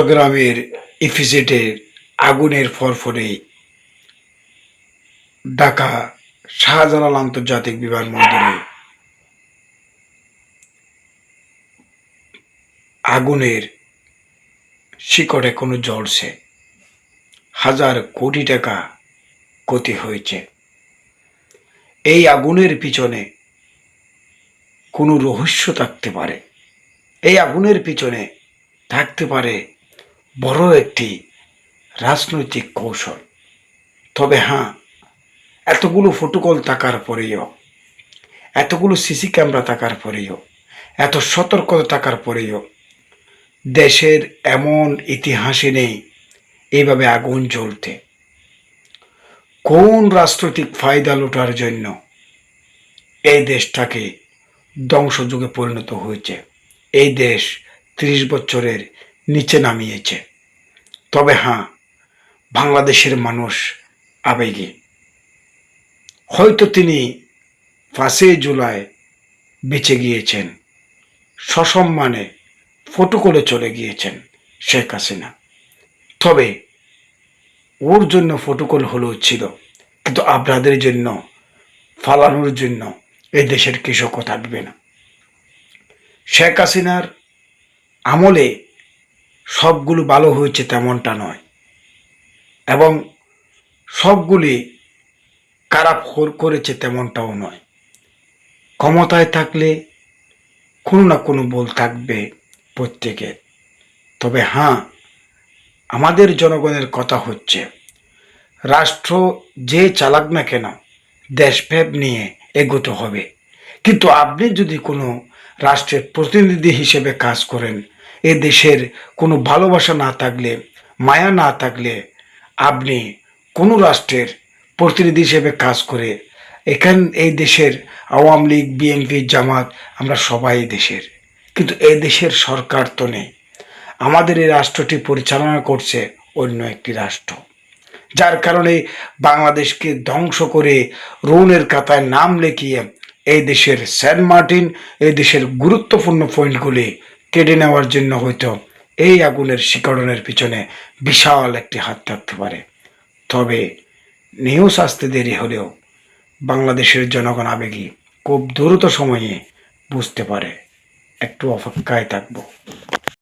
চট্টগ্রামের ইফিজেটে আগুনের ফরফরে ঢাকা শাহজালাল আন্তর্জাতিক বিমানবন্দরে আগুনের শিকড়ে কোনো জ্বলছে। হাজার কোটি টাকা ক্ষতি হয়েছে। এই আগুনের পিছনে কোনো রহস্য থাকতে পারে। এই আগুনের পিছনে থাকতে পারে বড় একটি রাজনৈতিক কৌশল। তবে হ্যাঁ এতগুলো ফটোকল থাকার পরেও, এতগুলো সিসি ক্যামেরা থাকার পরেও, এত সতর্কতা থাকার পরেও দেশের এমন ইতিহাসে নেই এইভাবে আগুন জ্বলতে। কোন রাজনৈতিক ফায়দা লোটার জন্য এই দেশটাকে ধ্বংসযুগে পরিণত হয়েছে? এই দেশ ত্রিশ বছরের নিচে নামিয়েছে। তবে হ্যাঁ বাংলাদেশের মানুষ আবেগে। হয়তো তিনি পাঁচই জুলাই বেঁচে গিয়েছেন, সসম্মানে ফটো করে চলে গিয়েছেন শেখ হাসিনা। তবে ওর জন্য ফটোকল হলেও ছিল, কিন্তু আপনাদের জন্য, ফালানোর জন্য এই দেশের কৃষকও থাকবে না। শেখ হাসিনার আমলে সবগুলো ভালো হয়েছে তেমনটা নয়। এবং সবগুলি খারাপ করেছে তেমনটাও নয়। ক্ষমতায় থাকলে কোনো না কোনো বল থাকবে প্রত্যেকের তবে হ্যাঁ আমাদের জনগণের কথা হচ্ছে, রাষ্ট্র যে চালাক না কেন দেশভেদ নিয়ে এগোতে হবে। কিন্তু আপনি যদি কোনো রাষ্ট্রের প্রতিনিধি হিসেবে কাজ করেন এ দেশের কোনো ভালোবাসা না থাকলে, মায়া না থাকলে আপনি কোনো রাষ্ট্রের প্রতিনিধি হিসেবে কাজ করে, এখান, এই দেশের আওয়ামী লীগ, বিএনপি, জামাত, আমরা সবাই দেশের। কিন্তু এই দেশের সরকার তো নেই। আমাদের এই রাষ্ট্রটি পরিচালনা করছে অন্য একটি রাষ্ট্র। যার কারণে বাংলাদেশকে ধ্বংস করে রৌনের খাতায় নাম লেখিয়ে এই দেশের সেন্ট মার্টিন, এই দেশের গুরুত্বপূর্ণ পয়েন্টগুলি কেড়ে নেওয়ার জন্য হয়তো এই আগুনের শিকড়নের পিছনে বিশাল একটি হাত থাকতে পারে। তবে নিউজ আসতে দেরি হলেও বাংলাদেশের জনগণ আবেগী খুব দ্রুত সময়ে বুঝতে পারে, একটু অপেক্ষায় থাকব।